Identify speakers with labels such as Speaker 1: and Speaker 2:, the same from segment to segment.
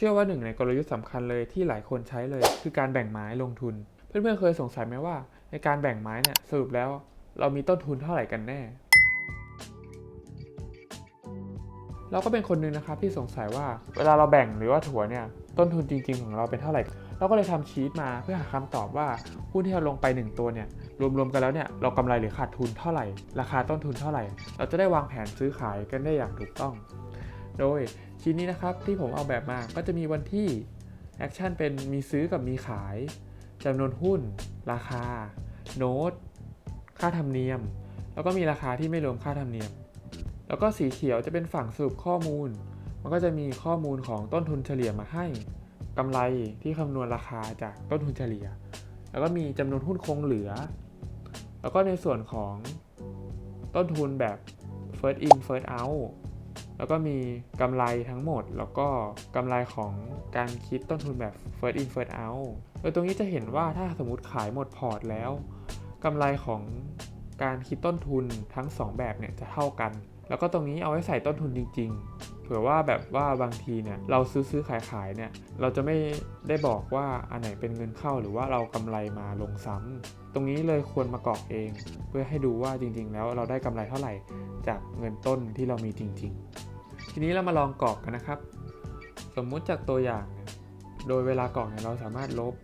Speaker 1: เชื่อว่าหนึ่งในกลยุทธ์สำคัญเลยที่หลายคนใช้เลย คือการแบ่งไม้ลงทุน เพื่อนๆเคยสงสัยไหมว่า ในการแบ่งไม้เนี่ยสรุปแล้ว เรามีต้นทุนเท่าไหร่กันแน่ เราก็เป็นคนหนึงนะครับที่สงสัยว่าเวลาเราแบ่งหรือว่าถัวเนี่ยต้นทุนจริง ๆ ของเราเป็นเท่าไหร่ เราก็เลยทำชีตมาเพื่อหาคำตอบว่าหุ้นที่เราลงไป 1 ตัวเนี่ยรวมๆกันแล้วเนี่ยเรากำไรหรือขาดทุนเท่าไหร่ ราคาต้นทุนเท่าไหร่ เราจะได้วางแผนซื้อขายกันได้อย่างถูกต้อง โดยชิ้นนี้นะครับที่ผมเอาแบบมาก็จะมีวันที่แอคชั่นเป็นมีซื้อกับมีขายจำนวนหุ้น ราคา โน้ต ค่าธรรมเนียม แล้วก็มีราคาที่ไม่รวมค่าธรรมเนียม แล้วก็สีเขียวจะเป็นฝั่งสรุปข้อมูล มันก็จะมีข้อมูลของต้นทุนเฉลี่ยมาให้กำไรที่คำนวณราคาจากต้นทุนเฉลี่ย แล้วก็มีจำนวนหุ้นคงเหลือ แล้วก็ในส่วนของต้นทุนแบบ first in first out แล้วก็มีกำไรทั้งหมด แล้วก็กำไรของการคิดต้นทุนแบบ first in first out โดยตรงนี้จะเห็นว่าถ้าสมมติขายหมดพอร์ตแล้วกำไรของการคิดต้นทุนทั้ง 2 แบบเนี่ยจะเท่ากัน แล้วก็ตรงนี้เอาไว้ใส่ต้นทุนจริง ๆ เผื่อว่าแบบว่าบางทีเนี่ยเราซื้อซื้อขายขายเนี่ยเราจะไม่ได้บอกว่าอันไหนเป็นเงินเข้าหรือว่าเรากำไรมาลงซ้ำตรงนี้เลยควรมากรอกเอง เพื่อให้ดูว่าจริง ๆ แล้วเราได้กำไรเท่าไหร่จากเงินต้นที่เรามีจริง ๆ ทีนี้เรามาลองกรอกกันนะครับ สมมุติจากตัวอย่าง โดยเวลากรอกเนี่ยเราสามารถลบ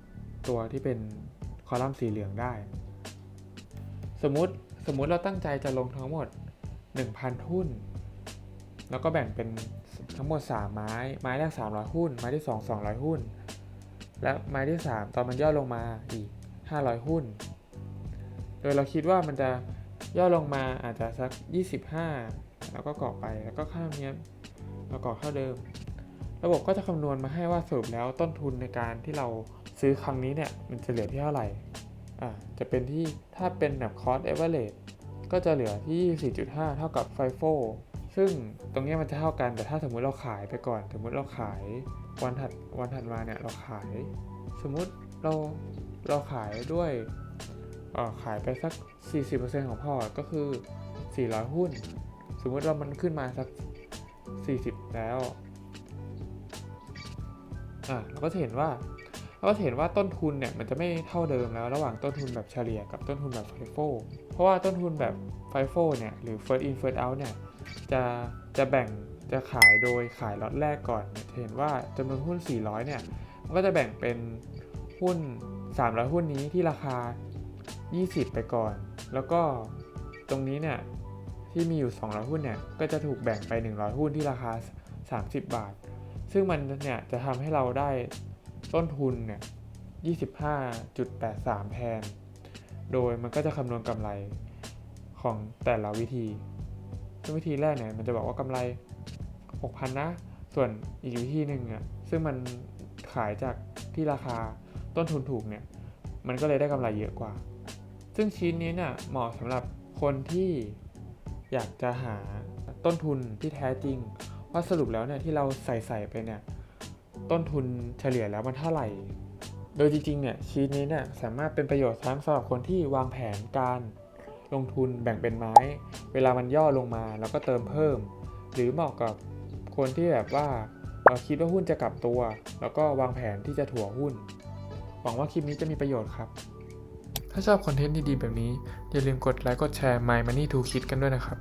Speaker 1: ตัวที่เป็นคอลัมน์สีเหลืองได้ สมมติสมมุติเราตั้งใจจะลงทั้งหมด 1,000 หุ้น แล้วก็แบ่งเป็นทั้งหมด 3 ไม้ ไม้แรก 300 หุ้น ไม้ที่ 2 200 หุ้น และไม้ที่ 3 ตอนมันย่อลงมาอีก 500 หุ้น โดยเราคิดว่ามันจะย่อลงมาอาจจะสัก 25 แล้วก็กรอกไป แล้วก็ค่ามเนี้ย มเรากอกเท่าเดิม ระบบก็จะคำนวณมาให้ว่าสรุปแล้วต้นทุนในการที่เราซื้อครั้งนี้เนี่ยมันจะเหลือที่เท่าไหร่อ่าจะเป็นที่ถ้าเป็นแบบ cost average ก็จะเหลือที่ 4.5 เท่ากับ FIFO ซึ่งตรงนี้มันจะเท่ากันแต่ถ้าสมมุติเราขายไปก่อน สมมุติเราขายวันถัดวันถัดมาเนี่ยเราขาย สมมุติเราเราขายด้วยเออขายไปสัก 40%ของพอร์ตก็คือ 400 หุ้น สมมุติเรามันขึ้นมาสัก 40 แล้วอะเราก็จะเห็นว่าเราก็จะเห็นว่าต้นทุนเนี่ยมันจะไม่เท่าเดิมแล้วระหว่างต้นทุนแบบเฉลี่ยกับต้นทุนแบบ FIFO เพราะว่าต้นทุนแบบ FIFO เนี่ยหรือ first in first out เนี่ยจะจะแบ่งจะขายโดยขายล็อตแรกก่อนเห็นว่าจำนวนหุ้น 400 เนี่ยมันก็จะแบ่งเป็นหุ้น 300 หุ้นนี้ที่ราคา 20 ไปก่อน แล้วก็ตรงนี้เนี่ย ที่มีอยู่ 200 หุ้นเนี่ย ก็จะถูกแบ่งไป 100 หุ้นที่ราคา 30 บาท ซึ่งมันเนี่ยจะทำให้เราได้ต้นทุนเนี่ย 25.83 แทน โดยมันก็จะคำนวณกำไรของแต่ละวิธีซึ่งวิธีแรกเนี่ยมันจะบอกว่ากำไร 6,000 นะ ส่วนอีกวิธีหนึ่งอะซึ่งมันขายจากที่ราคาต้นทุนถูกเนี่ย มันก็เลยได้กำไรเยอะกว่า ซึ่งชิ้นนี้เนี่ยเหมาะสำหรับคนที่ อยากจะหาต้นทุนที่แท้จริง ว่าสรุปแล้วเนี่ยที่เราใส่ใส่ไปเนี่ยต้นทุนเฉลี่ยแล้วมันเท่าไหร่ โดยจริงๆเนี่ยชีตนี้เนี่ยสามารถเป็นประโยชน์ทั้งสำหรับคนที่วางแผนการลงทุนแบ่งเป็นไม้ เวลามันย่อลงมาแล้วก็เติมเพิ่ม หรือเหมาะกับคนที่แบบว่าเราคิดว่าหุ้นจะกลับตัว แล้วก็วางแผนที่จะถัวหุ้น หวังว่าคลิปนี้จะมีประโยชน์ครับ ถ้าชอบคอนเทนต์ดีๆแบบนี้ อย่าลืมกดไลค์กดแชร์ My Money to Kid กันด้วยนะครับ